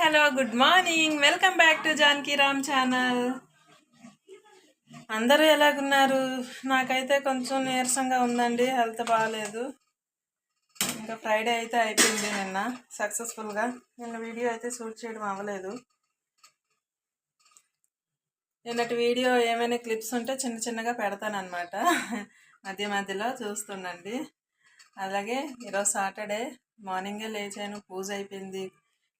Hello good morning. Welcome back to Janaki Ram channel. అందరూ ఎలాగున్నారు? నాకైతే కొంచెం నీరసంగా ఉందండి హెల్త్ బాగాలేదు ఇంకా ఫ్రైడే అయితే అయిపోయింది నిన్న సక్సెస్ఫుల్గా. నిన్న వీడియో అయితే షూట్ చేయడం అవ్వలేదు. నిన్నటి వీడియో ఏమైనా క్లిప్స్ ఉంటే చిన్న చిన్నగా పెడతానమాట మధ్య మధ్యలో చూస్తుండండి. అలాగే ఈరోజు సాటర్డే మార్నింగే లేచాను పూజ అయిపోయింది.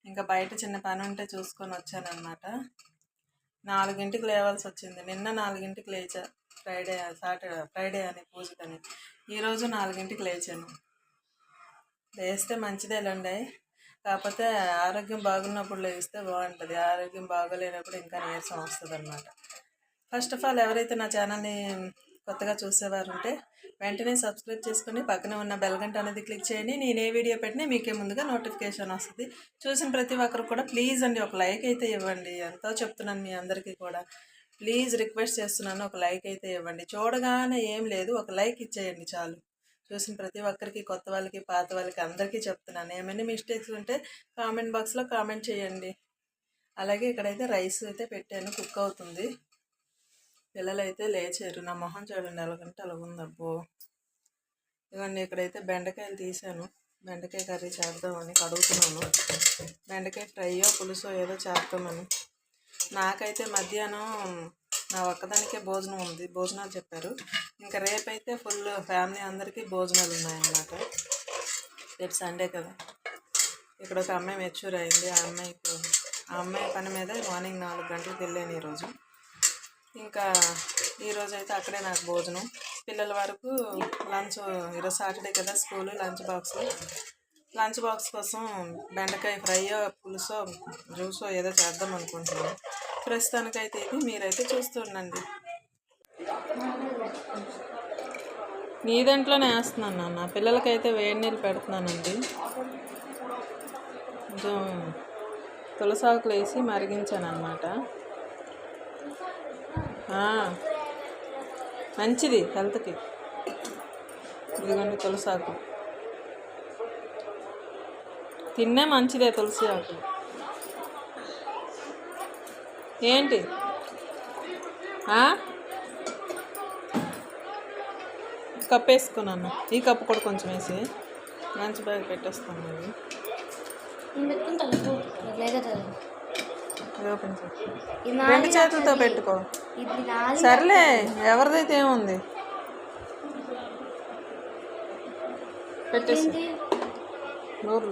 ఇంకా బయట చిన్న పని ఉంటే చూసుకొని వచ్చానమాట నాలుగింటికి లేవాల్సి వచ్చింది. నిన్న నాలుగింటికి లేచా. ఫ్రైడే సాటర్డే ఫ్రైడే అని పూజకని ఈరోజు నాలుగింటికి లేచాను. లేస్తే మంచిదేలండి కాకపోతే ఆరోగ్యం బాగున్నప్పుడు లేస్తే బాగుంటుంది. ఆరోగ్యం బాగోలేనప్పుడు ఇంకా నీరసం వస్తుంది అనమాట ఫస్ట్ ఆఫ్ ఆల్ ఎవరైతే నా ఛానల్ని కొత్తగా చూసేవారు ఉంటే వెంటనే సబ్స్క్రైబ్ చేసుకుని పక్కన ఉన్న బెల్గంట అనేది క్లిక్ చేయండి. నేను ఏ వీడియో పెట్టినా మీకే ముందుగా నోటిఫికేషన్ వస్తుంది. చూసిన ప్రతి ఒక్కరు కూడా ప్లీజ్ అండి ఒక లైక్ అయితే ఇవ్వండి. ఎంతో చెప్తున్నాను మీ అందరికీ కూడా. ప్లీజ్ రిక్వెస్ట్ చేస్తున్నాను ఒక లైక్ అయితే ఇవ్వండి. చూడగానే ఏం లేదు. ఒక లైక్ ఇచ్చేయండి చాలు. చూసిన ప్రతి ఒక్కరికి కొత్త వాళ్ళకి పాత వాళ్ళకి అందరికీ చెప్తున్నాను. ఏమైనా మిస్టేక్స్ ఉంటే కామెంట్ బాక్స్లో కామెంట్ చేయండి. అలాగే ఇక్కడైతే రైస్ అయితే పెట్టాను. కుక్ అవుతుంది. పిల్లలు అయితే లేచారు. నా మొహం చూడండి ఎలాగంటే అలా ఉందబ్బో ఇవన్నీ ఇక్కడైతే బెండకాయలు తీసాను బెండకాయ కర్రీ చేద్దామని కడుగుతున్నాను. బెండకాయ ఫ్రైయో పులుసో ఏదో చేద్దామని నాకైతే మధ్యాహ్నం నా ఒక్కదానికే భోజనం ఉంది భోజనాలు చెప్పారు. ఇంకా రేపైతే ఫుల్ ఫ్యామిలీ అందరికీ భోజనాలు ఉన్నాయన్నమాట. రేపు సండే కదా. ఇక్కడ ఒక అమ్మాయి మెచ్యూర్ అయింది. ఆ అమ్మాయికి ఆ అమ్మాయి పని మీద మార్నింగ్ నాలుగు గంటలకు వెళ్ళాను ఈరోజు. ఇంకా ఈరోజు అయితే అక్కడే నాకు భోజనం. పిల్లల వరకు లంచ్ ఈరోజు సాటర్డే కదా school lunch box. Lunch box కోసం బెండకాయ ఫ్రైయో పులుసో జ్యూసో ఏదో చేద్దాం అనుకుంటున్నాను. ప్రస్తుతానికైతే ఇది. మీరైతే చూస్తుండండి నీ దాంట్లోనే వేస్తున్నాను నాన్న. పిల్లలకైతే వేడి నీళ్ళు పెడుతున్నానండి. కొంచెం తులసాకులు వేసి మరిగించాను అనమాట మంచిది హెల్త్కి. ఇదిగోండి తులసాకు. తిన్నే మంచిదే తులసి ఆకు ఏంటి కప్ వేసుకున్నాను ఈ కప్పు కూడా కొంచెం వేసి. లంచ్ బ్యాగ్ పెట్టేస్తాను అది రెండు చేతులతో పెట్టుకో. సర్లే ఎవరిదైతే ఏముంది? పెట్టేసి. నోరు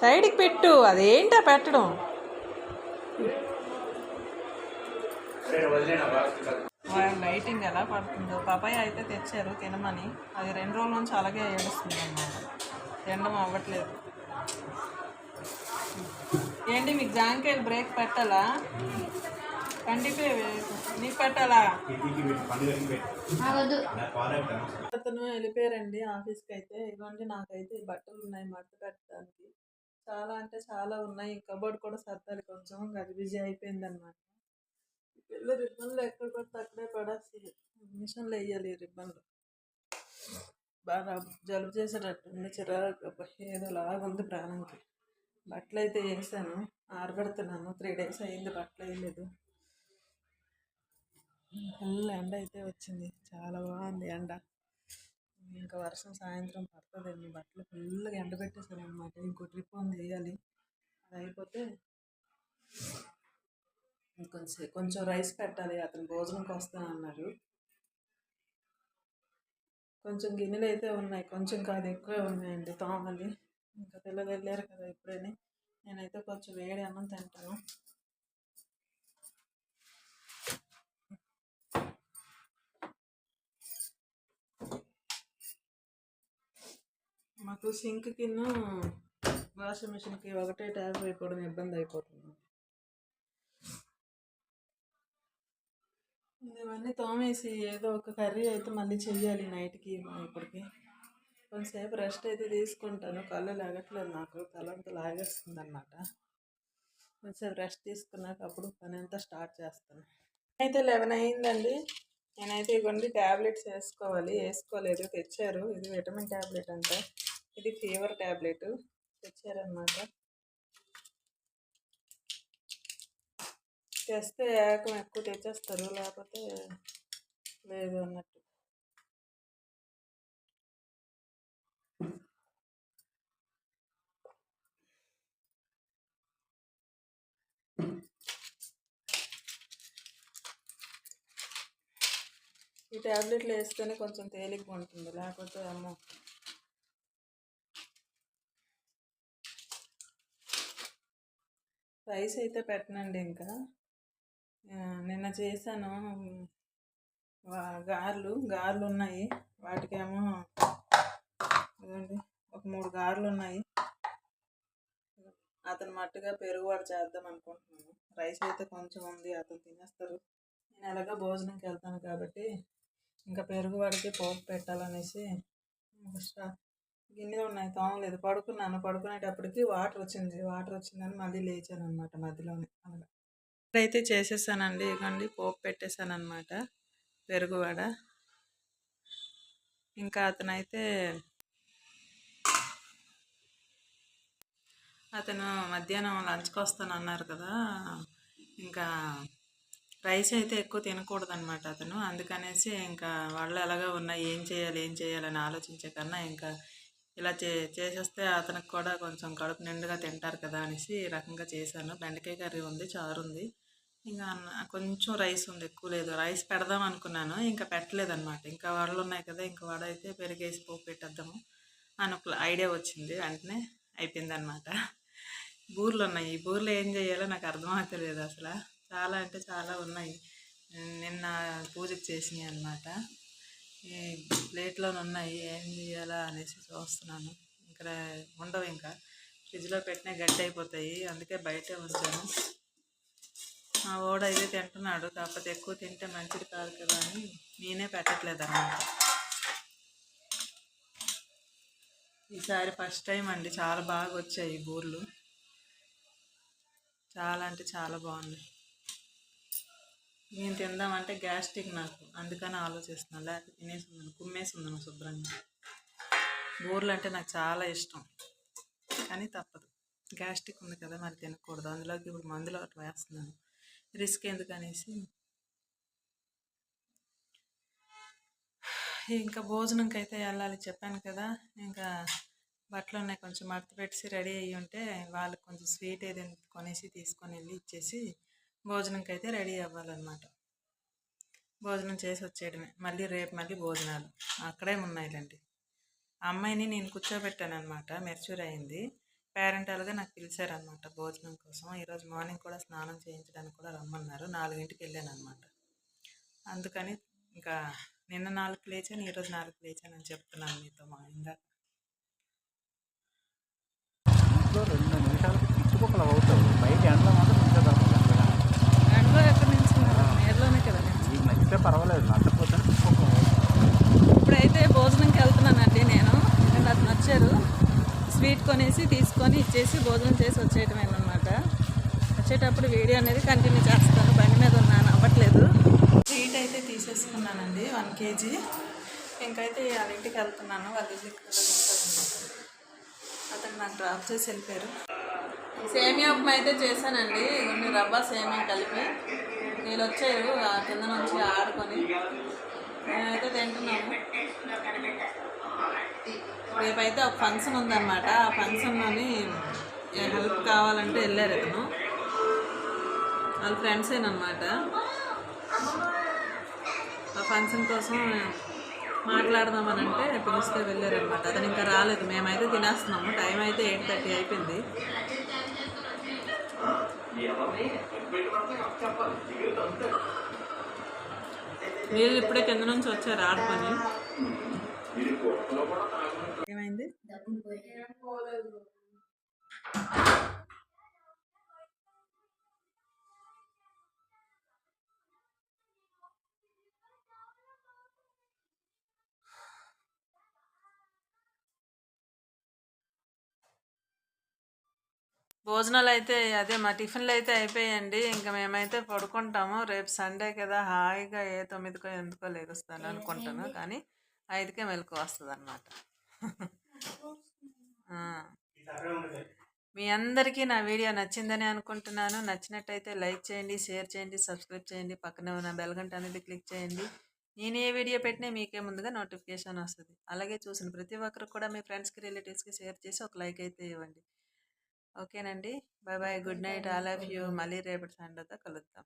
సైడ్కి పెట్టు అదేంటా పెట్టడం? లైటింగ్ ఎలా పడుతుందో పాపాయ అయితే తెచ్చారు తినమని. అది రెండు రోజుల నుంచి అలాగే ఏడుస్తుంది అన్నమాట తినడం అవ్వట్లేదు. ఏంటి మీకు జాంకాయలు బ్రేక్ పెట్టాలా? కండిపే నీకు పెట్టాలా? అతను వెళ్ళిపోయారండి ఆఫీస్కి అయితే ఇదిగోండి నాకైతే బట్టలు ఉన్నాయి మట్ట పెట్టడానికి. చాలా అంటే చాలా ఉన్నాయి. కబోర్డ్ కూడా సర్దాలి కొంచెం గజిబిజీ అయిపోయింది అనమాట పిల్ల రిబ్బన్లు ఎక్కడ పడితే అక్కడే పడేసి మిషన్లో వేయాలి రిబ్బన్లు. బాగా జలుబు చేసేటట్టు ఉంది చిరాకు ఏదోలాగా ఉంది ప్రాణంకి. బట్టలు అయితే వేసాను ఆరబెడుతున్నాను. త్రీ డేస్ అయింది బట్టలు వేయలేదు. ఫుల్ ఎండ అయితే వచ్చింది. చాలా బాగుంది ఎండ. ఇంకా వర్షం సాయంత్రం పడుతుందండి బట్టలు ఫుల్గా ఎండబెట్టేసాను అనమాట ఇంకో ట్రిప్ ఉంది వేయాలి. అది అయిపోతే కొంచెం కొంచెం రైస్ పెట్టాలి. అతను భోజనంకి వస్తాను అన్నారు కొంచెం గిన్నెలు అయితే ఉన్నాయి. కొంచెం కాదు ఎక్కువే ఉన్నాయండి తోమలి. ఇంకా పిల్లలు వెళ్ళారు కదా ఇప్పుడని. నేనైతే కొంచెం వేడి అన్నం తింటాను. మాకు సింక్ కింద వాషింగ్ మిషన్కి ఒకటే ట్యాప్ అయిపోవడం ఇబ్బంది అయిపోతుంది. ఇవన్నీ తోమేసి ఏదో ఒక కర్రీ అయితే మళ్ళీ చెయ్యాలి నైట్కి ఇప్పటికి. కొంతసేపు రెస్ట్ అయితే తీసుకుంటాను. కళ్ళు లాగట్లేదు నాకు. తలంతా లాగేస్తుంది అనమాట కొంచెంసేపు రెస్ట్ తీసుకున్నాక అప్పుడు పని అంతా స్టార్ట్ చేస్తాను. అయితే లెవెన్ అయిందండి. నేనైతే ఇవ్వండి ట్యాబ్లెట్స్ వేసుకోవాలి. వేసుకోలేదు. తెచ్చారు. ఇది విటమిన్ ట్యాబ్లెట్ అంట. ఇది ఫీవర్ ట్యాబ్లెట్ తెచ్చారనమాట తెస్తే ఏకం ఎక్కువ తెచ్చేస్తారు లేకపోతే లేదు అన్నట్టు. ఈ ట్యాబ్లెట్లు వేస్తేనే కొంచెం తేలిగ్గా ఉంటుంది లేకపోతే అమ్మో. రైస్ అయితే పెట్టనండి ఇంకా. నిన్న చేశాను. గారెలు గారెలు ఉన్నాయి వాటికేమో ఒక మూడు గారెలు ఉన్నాయి అతను మట్టుగా పెరుగు వాడు చేద్దాం అనుకుంటున్నాను. రైస్ అయితే కొంచెం ఉంది అతను తినేస్తారు. నేను ఎలాగో భోజనంకి వెళ్తాను కాబట్టి ఇంకా పెరుగు వాడికి పోపు పెట్టాలనేసి ఇంకా గిన్నెలు ఉన్నాయి తోమలేదు. పడుకున్నాను. పడుకునేటప్పటికి వాటర్ వచ్చింది. వాటర్ వచ్చిందని మళ్ళీ లేచాను అనమాట మధ్యలోనే. అలాగా అయితే చేసేసానండి. ఇదిగోండి పోపు పెట్టేశాను అనమాట పెరుగు వడ. ఇంకా అతనైతే అతను మధ్యాహ్నం లంచ్కి వస్తాను అన్నారు కదా. ఇంకా రైస్ అయితే ఎక్కువ తినకూడదనమాట అతను. అందుకనేసి ఇంకా వాళ్ళు ఎలాగో ఉన్నాయి ఏం చేయాలి ఏం చేయాలని ఆలోచించే కన్నా ఇంకా ఇలా చే చేసేస్తే అతనికి కూడా కొంచెం కడుపు నిండుగా తింటారు కదా అనేసి ఈ రకంగా చేశాను. బెండకాయ కర్రీ ఉంది చారు ఉంది. ఇంకా కొంచెం రైస్ ఉంది ఎక్కువ లేదు. రైస్ పెడదాం అనుకున్నాను ఇంకా పెట్టలేదన్నమాట. ఇంకా వడలు ఉన్నాయి కదా ఇంకా వడ అయితే పెరిగేసి పోపు పెట్టేద్దాము అని ఒక ఐడియా వచ్చింది. వెంటనే అయిపోయిందనమాట బూర్లు ఉన్నాయి. ఈ బూర్లు ఏం చేయాలో నాకు అర్థమవుతలేదు అసలు. చాలా అంటే చాలా ఉన్నాయి. నిన్న పూజకి చేసినాయి అనమాట ఈ ప్లేట్లో ఉన్నాయి. ఏం చేయాలా అనేసి చూస్తున్నాను. ఇక్కడ ఉండవు ఇంకా. ఫ్రిడ్జ్లో పెట్టినా గట్టి అయిపోతాయి. అందుకే బయటే ఉంచాను. మా ఓడ అయితే తింటున్నాడు కాకపోతే ఎక్కువ తింటే మంచిది కాదు కదా అని నేనే పెట్టట్లేదు అన్నమాట ఈసారి ఫస్ట్ టైం అండి చాలా బాగా వచ్చాయి బూర్లు. చాలా అంటే చాలా బాగుంది. నేను తిందామంటే గ్యాస్ట్రిక్ నాకు అందుకని ఆలోచిస్తున్నాను లేకపోతే తినేసి ఉన్నాను కుమ్మేసి ఉందను శుభ్రంగా. బూర్లు అంటే నాకు చాలా ఇష్టం కానీ తప్పదు. గ్యాస్ట్రిక్ ఉంది కదా మరి తినకూడదు. అందులోకి ఇప్పుడు మందులు ఒకటి వేస్తున్నాను. రిస్క్ ఎందుకనేసి ఇంకా భోజనంకి అయితే వెళ్ళాలి చెప్పాను కదా. ఇంకా బట్టలు ఉన్నాయి కొంచెం మడత పెట్టేసి రెడీ అయ్యి ఉంటే వాళ్ళకి కొంచెం స్వీట్ ఏదైనా కొనేసి తీసుకొని వెళ్ళి ఇచ్చేసి భోజనంకి అయితే రెడీ అవ్వాలన్నమాట. భోజనం చేసి వచ్చేయడమే. మళ్ళీ రేపు మళ్ళీ భోజనాలు. అక్కడే ఉన్నాయిలేండి అమ్మాయిని నేను కూర్చోబెట్టాను అనమాట మెచ్యూర్ అయింది. పేరెంటాలుగా నాకు పిలిచారనమాట భోజనం కోసం. ఈరోజు మార్నింగ్ కూడా స్నానం చేయించడానికి కూడా రమ్మన్నారు. నాలుగింటికి వెళ్ళాను అనమాట అందుకని ఇంకా నిన్న నాలుగు లేచాను ఈరోజు నాలుగు లేచాను అని చెప్తున్నాను మీతో మా ఇందాక ఇంట్లో రెండు నిమిషాలకి చుట్టుపక్కల అవుతావు బయట ఎండలో మాత్రం నిమిషాలు ఎండలో ఎక్కడ నుంచి నేర్లోనే కదా నీకు నచ్చితే పర్వాలేదు. నచ్చకపోతే చుట్టుపక్కల ఇప్పుడైతే భోజనంకి వెళ్తున్నానండి నేను. ఎందుకంటే అతను వచ్చారు స్వీట్ కొనేసి తీసుకొని ఇచ్చేసి భోజనం చేసి వచ్చేయటమేనమాట వచ్చేటప్పుడు వీడియో అనేది కంటిన్యూ చేస్తాను. బండి మీద ఉన్నాను అవ్వట్లేదు స్వీట్ అయితే తీసేసుకున్నానండి వన్ కేజీ. ఇంకైతే వాళ్ళ వెళ్తున్నాను వాళ్ళ ఇంటికి అతను నాకు డ్రాప్ చేసి వెళ్ళిపోయారు. సేమియా ఉప్మా అయితే చేశానండి. కొన్ని రవ్వ సేమియా కలిపి. వీళ్ళు వచ్చారు ఆ కింద నుంచి ఆడుకొని. మేమైతే తింటున్నాము. రేపైతే ఒక ఫంక్షన్ ఉందన్నమాట. ఆ ఫంక్షన్లోని హెల్ప్ కావాలంటే వెళ్ళారు ఇతను. వాళ్ళ ఫ్రెండ్సేనమాట ఆ ఫంక్షన్ కోసం మాట్లాడదామనంటే పిలిస్తే వెళ్ళారనమాట అతను ఇంకా రాలేదు. మేమైతే తినేస్తున్నాము. టైం అయితే ఎయిట్ థర్టీ అయిపోయింది. వీళ్ళు ఇప్పుడే కింద నుంచి వచ్చారు ఆడుకొని ఏమైంది? భోజనాలు అయితే అదే మా టిఫిన్లు అయితే అయిపోయాయండి ఇంకా మేమైతే పడుకుంటాము. రేపు సండే కదా హాయిగా ఏ తొమ్మిదికో ఎందుకో లేదుస్తాను అనుకుంటాను. కానీ ఐదుకే మెలకు వస్తుంది అనమాట మీ అందరికీ నా వీడియో నచ్చిందని అనుకుంటున్నాను. నచ్చినట్టయితే లైక్ చేయండి షేర్ చేయండి సబ్స్క్రైబ్ చేయండి. పక్కనే ఉన్న బెల్గంట అనేది క్లిక్ చేయండి. నేను ఏ వీడియో పెట్టినా మీకే ముందుగా నోటిఫికేషన్ వస్తుంది. అలాగే చూసిన ప్రతి ఒక్కరు కూడా మీ ఫ్రెండ్స్కి రిలేటివ్స్కి షేర్ చేసి ఒక లైక్ అయితే ఇవ్వండి. ఓకేనండి. Bye bye good night all of you. మళ్ళీ రేపటి సండేతో కలుద్దాం.